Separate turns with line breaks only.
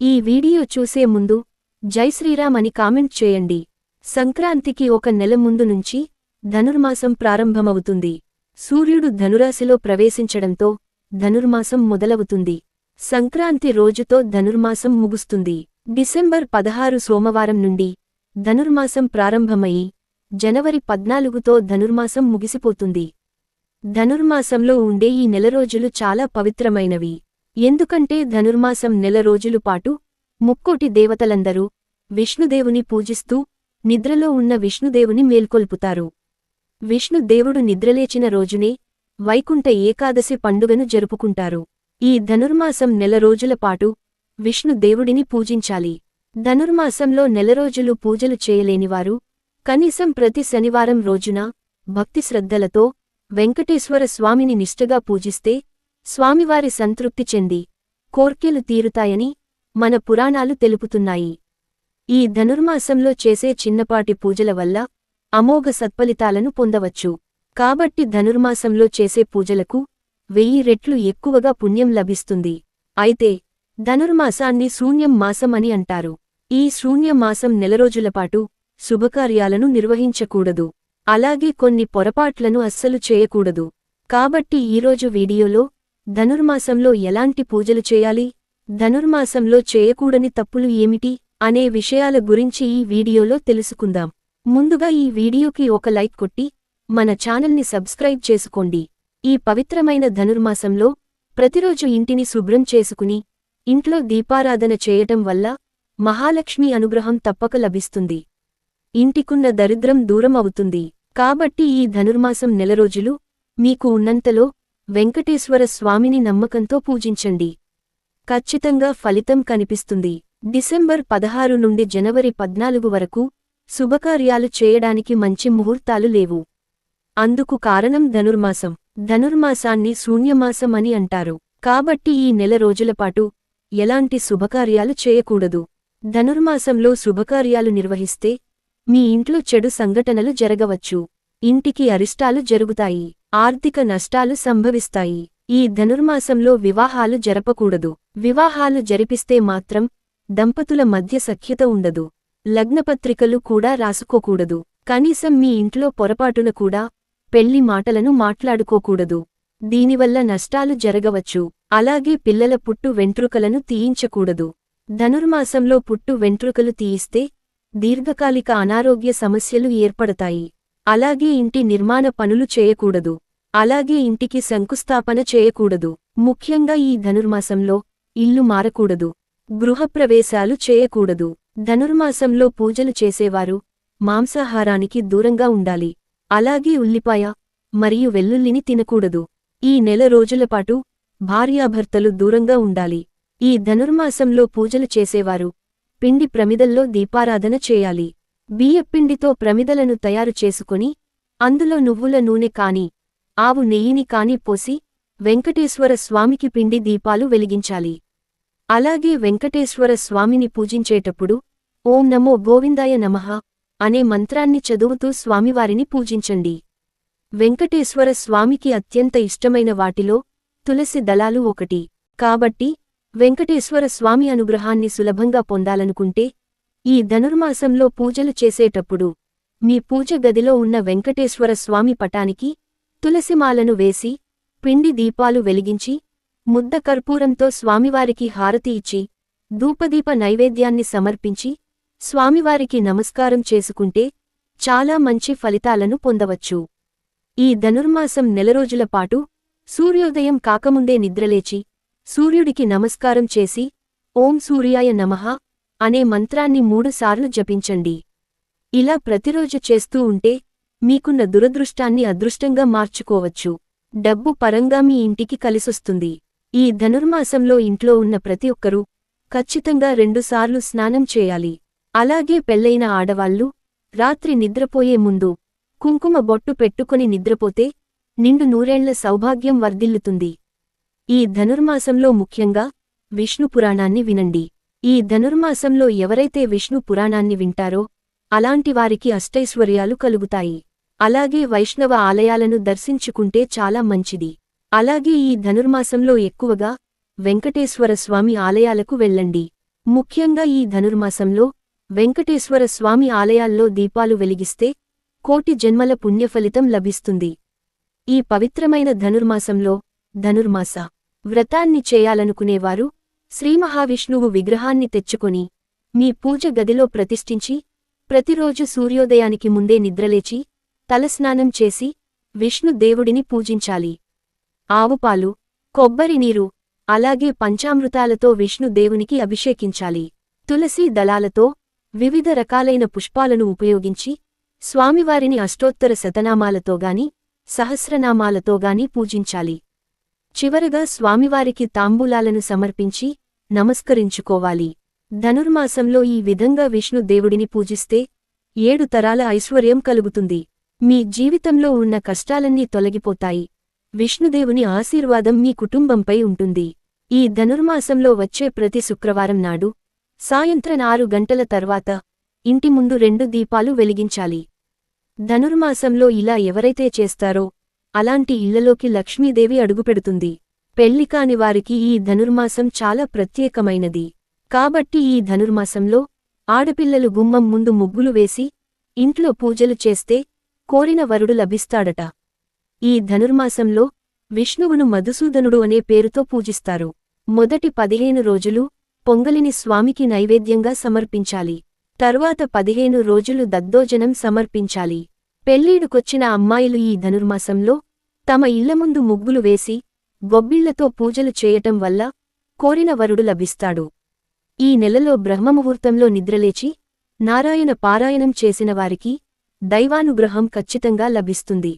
ఈ వీడియో చూసే ముందు జై శ్రీరామ్ అని కామెంట్ చేయండి. సంక్రాంతికి ఒక నెల ముందు నుంచి ధనుర్మాసం ప్రారంభమవుతుంది. సూర్యుడు ధనురాశిలో ప్రవేశించడంతో ధనుర్మాసం మొదలవుతుంది. సంక్రాంతి రోజుతో ధనుర్మాసం ముగుస్తుంది. డిసెంబర్ పదహారు సోమవారం నుండి ధనుర్మాసం ప్రారంభమయి జనవరి పద్నాలుగుతో ధనుర్మాసం ముగిసిపోతుంది. ధనుర్మాసంలో ఉండే ఈ నెల రోజులు చాలా పవిత్రమైనవి. ఎందుకంటే ధనుర్మాసం నెల రోజులు పాటు ముక్కోటి దేవతలందరూ విష్ణుదేవుని పూజిస్తూ నిద్రలో ఉన్న విష్ణుదేవుని మేల్కొల్పుతారు. విష్ణుదేవుడు నిద్రలేచిన రోజునే వైకుంఠ ఏకాదశి పండుగను జరుపుకుంటారు. ఈ ధనుర్మాసం నెల రోజుల పాటు విష్ణుదేవుడిని పూజించాలి. ధనుర్మాసంలో నెలరోజులు పూజలు చేయలేనివారు కనీసం ప్రతి శనివారం రోజున భక్తి శ్రద్ధలతో వెంకటేశ్వర స్వామిని నిష్టగా పూజిస్తే స్వామివారి సంతృప్తి చెంది కోర్కెలు తీరుతాయని మన పురాణాలు తెలుపుతున్నాయి. ఈ ధనుర్మాసంలో చేసే చిన్నపాటి పూజల వల్ల అమోఘ సత్ఫలితాలను పొందవచ్చు. కాబట్టి ధనుర్మాసంలో చేసే పూజలకు వెయ్యి రెట్లు ఎక్కువగా పుణ్యం లభిస్తుంది. అయితే ధనుర్మాసాన్ని శూన్యం మాసం అని అంటారు. ఈ శూన్యమాసం నెలరోజులపాటు శుభకార్యాలను నిర్వహించకూడదు. అలాగే కొన్ని పొరపాట్లను అస్సలు చేయకూడదు. కాబట్టి ఈరోజు వీడియోలో ధనుర్మాసంలో ఎలాంటి పూజలు చేయాలి? ధనుర్మాసంలో చేయకూడని తప్పులు ఏమిటి? అనే విషయాల గురించి ఈ వీడియోలో తెలుసుకుందాం. ముందుగా ఈ వీడియోకి ఒక లైక్ కొట్టి మన ఛానల్ని సబ్స్క్రైబ్ చేసుకోండి. ఈ పవిత్రమైన ధనుర్మాసంలో ప్రతిరోజు ఇంటిని శుభ్రం చేసుకుని ఇంట్లో దీపారాధన చేయటం వల్ల మహాలక్ష్మి అనుగ్రహం తప్పక లభిస్తుంది. ఇంటికున్న దరిద్రం దూరం అవుతుంది కాబట్టి ఈ ధనుర్మాసం నెల రోజులు మీకు ఉన్నంతలో వెంకటేశ్వర స్వామిని నమ్మకంతో పూజించండి. ఖచ్చితంగా ఫలితం కనిపిస్తుంది. డిసెంబర్ పదహారు నుండి జనవరి పద్నాలుగు వరకు శుభకార్యాలు చేయడానికి మంచి ముహూర్తాలు లేవు. అందుకు కారణం ధనుర్మాసం. ధనుర్మాసాన్ని శూన్యమాసం అని అంటారు. కాబట్టి ఈ నెల రోజులపాటు ఎలాంటి శుభకార్యాలు చేయకూడదు. ధనుర్మాసంలో శుభకార్యాలు నిర్వహిస్తే మీ ఇంట్లో చెడు సంఘటనలు జరగవచ్చు. ఇంటికి అరిష్టాలు జరుగుతాయి. ఆర్థిక నష్టాలు సంభవిస్తాయి. ఈ ధనుర్మాసంలో వివాహాలు జరపకూడదు. వివాహాలు జరిపిస్తే మాత్రం దంపతుల మధ్య సఖ్యత ఉండదు. లగ్నపత్రికలు కూడా రాసుకోకూడదు. కనీసం మీ ఇంట్లో పొరపాటున కూడా పెళ్ళి మాటలను మాట్లాడుకోకూడదు. దీనివల్ల నష్టాలు జరగవచ్చు. అలాగే పిల్లల పుట్టు వెంట్రుకలను తీయించకూడదు. ధనుర్మాసంలో పుట్టు వెంట్రుకలు తీయిస్తే దీర్ఘకాలిక అనారోగ్య సమస్యలు ఏర్పడతాయి. అలాగే ఇంటి నిర్మాణ పనులు చేయకూడదు. అలాగే ఇంటికి శంకుస్థాపన చేయకూడదు. ముఖ్యంగా ఈ ధనుర్మాసంలో ఇల్లు మారకూడదు. గృహప్రవేశాలు చేయకూడదు. ధనుర్మాసంలో పూజలు చేసేవారు మాంసాహారానికి దూరంగా ఉండాలి. అలాగే ఉల్లిపాయ మరియు వెల్లుల్లిని తినకూడదు. ఈ నెల రోజులపాటు భార్యాభర్తలు దూరంగా ఉండాలి. ఈ ధనుర్మాసంలో పూజలు చేసేవారు పిండి ప్రమిదల్లో దీపారాధన చేయాలి. బియ్యపిండితో ప్రమిదలను తయారు చేసుకుని అందులో నువ్వుల నూనె కాని ఆవు నెయ్యిని కాని పోసి వెంకటేశ్వర స్వామికి పిండి దీపాలు వెలిగించాలి. అలాగే వెంకటేశ్వర స్వామిని పూజించేటప్పుడు ఓం నమో గోవిందాయ నమః అనే మంత్రాన్ని చదువుతూ స్వామివారిని పూజించండి. వెంకటేశ్వర స్వామికి అత్యంత ఇష్టమైన వాటిలో తులసి దళాలు ఒకటి. కాబట్టి వెంకటేశ్వర స్వామి అనుగ్రహాన్ని సులభంగా పొందాలనుకుంటే ఈ ధనుర్మాసంలో పూజలు చేసేటప్పుడు మీ పూజ గదిలో ఉన్న వెంకటేశ్వర స్వామి పటానికి తులసిమాలను వేసి పిండి దీపాలు వెలిగించి ముద్ద కర్పూరంతో స్వామివారికి హారతి ఇచ్చి ధూపదీప నైవేద్యాన్ని సమర్పించి స్వామివారికి నమస్కారం చేసుకుంటే చాలా మంచి ఫలితాలను పొందవచ్చు. ఈ ధనుర్మాసం నెలరోజుల పాటు సూర్యోదయం కాకముందే నిద్రలేచి సూర్యుడికి నమస్కారం చేసి ఓం సూర్యాయ నమః అనే మంత్రాన్ని మూడుసార్లు జపించండి. ఇలా ప్రతిరోజు చేస్తూ ఉంటే మీకున్న దురదృష్టాన్ని అదృష్టంగా మార్చుకోవచ్చు. డబ్బు పరంగా మీ ఇంటికి కలిసొస్తుంది. ఈ ధనుర్మాసంలో ఇంట్లో ఉన్న ప్రతి ఒక్కరూ ఖచ్చితంగా రెండుసార్లు స్నానం చేయాలి. అలాగే పెళ్ళైన ఆడవాళ్ళు రాత్రి నిద్రపోయే ముందు కుంకుమ బొట్టు పెట్టుకొని నిద్రపోతే నిండు నూరేళ్ళ సౌభాగ్యం వర్ధిల్లుతుంది. ఈ ధనుర్మాసంలో ముఖ్యంగా విష్ణు పురాణాన్ని వినండి. ఈ ధనుర్మాసంలో ఎవరైతే విష్ణు పురాణాన్ని వింటారో అలాంటి వారికి అష్టైశ్వర్యాలు కలుగుతాయి. అలాగే వైష్ణవ ఆలయాలను దర్శించుకుంటే చాలా మంచిది. అలాగే ఈ ధనుర్మాసంలో ఎక్కువగా వెంకటేశ్వర స్వామి ఆలయాలకు వెళ్ళండి. ముఖ్యంగా ఈ ధనుర్మాసంలో వెంకటేశ్వర స్వామి ఆలయాల్లో దీపాలు వెలిగిస్తే కోటి జన్మల పుణ్యఫలితం లభిస్తుంది. ఈ పవిత్రమైన ధనుర్మాసంలో ధనుర్మాస వ్రతాన్ని చేయాలనుకునేవారు శ్రీమహావిష్ణువు విగ్రహాన్ని తెచ్చుకొని మీ పూజ గదిలో ప్రతిష్ఠించి ప్రతిరోజు సూర్యోదయానికి ముందే నిద్రలేచి తలస్నానం చేసి విష్ణు దేవుడిని పూజించాలి. ఆవుపాలు కొబ్బరి నీరు అలాగే పంచామృతాలతో విష్ణు దేవునికి అభిషేకించాలి. తులసీ దళాలతో వివిధ రకాలైన పుష్పాలను ఉపయోగించి స్వామివారిని అష్టోత్తర శతనామాలతోగాని సహస్రనామాలతోగాని పూజించాలి. చివరగా స్వామివారికి తాంబూలాలను సమర్పించి నమస్కరించుకోవాలి. ధనుర్మాసంలో ఈ విధంగా విష్ణు దేవుడిని పూజిస్తే ఏడు తరాల ఐశ్వర్యం కలుగుతుంది. మీ జీవితంలో ఉన్న కష్టాలన్నీ తొలగిపోతాయి. విష్ణుదేవుని ఆశీర్వాదం మీ కుటుంబంపై ఉంటుంది. ఈ ధనుర్మాసంలో వచ్చే ప్రతి శుక్రవారం నాడు సాయంత్రం ఆరు గంటల తర్వాత ఇంటి ముందు రెండు దీపాలు వెలిగించాలి. ధనుర్మాసంలో ఇలా ఎవరైతే చేస్తారో అలాంటి ఇళ్ళలోకి లక్ష్మీదేవి అడుగుపెడుతుంది. పెళ్ళికాని వారికి ఈ ధనుర్మాసం చాలా ప్రత్యేకమైనది. కాబట్టి ఈ ధనుర్మాసంలో ఆడపిల్లలు గుమ్మం ముందు ముగ్గులు వేసి ఇంట్లో పూజలు చేస్తే కోరిన వరుడు లభిస్తాడట. ఈ ధనుర్మాసంలో విష్ణువును మధుసూదనుడు అనే పేరుతో పూజిస్తారు. మొదటి పదిహేను రోజులు పొంగలిని స్వామికి నైవేద్యంగా సమర్పించాలి. తర్వాత పదిహేను రోజులు దద్దోజనం సమర్పించాలి. పెళ్ళీడుకొచ్చిన అమ్మాయిలు ఈ ధనుర్మాసంలో తమ ఇళ్ళ ముందు ముగ్గులు వేసి గొబ్బిళ్ళతో పూజలు చేయటం వల్ల కోరిన వరుడు లభిస్తాడు. ఈ నెలలో బ్రహ్మముహూర్తంలో నిద్రలేచి నారాయణ పారాయణం చేసిన వారికి దైవానుగ్రహం ఖచ్చితంగా లభిస్తుంది.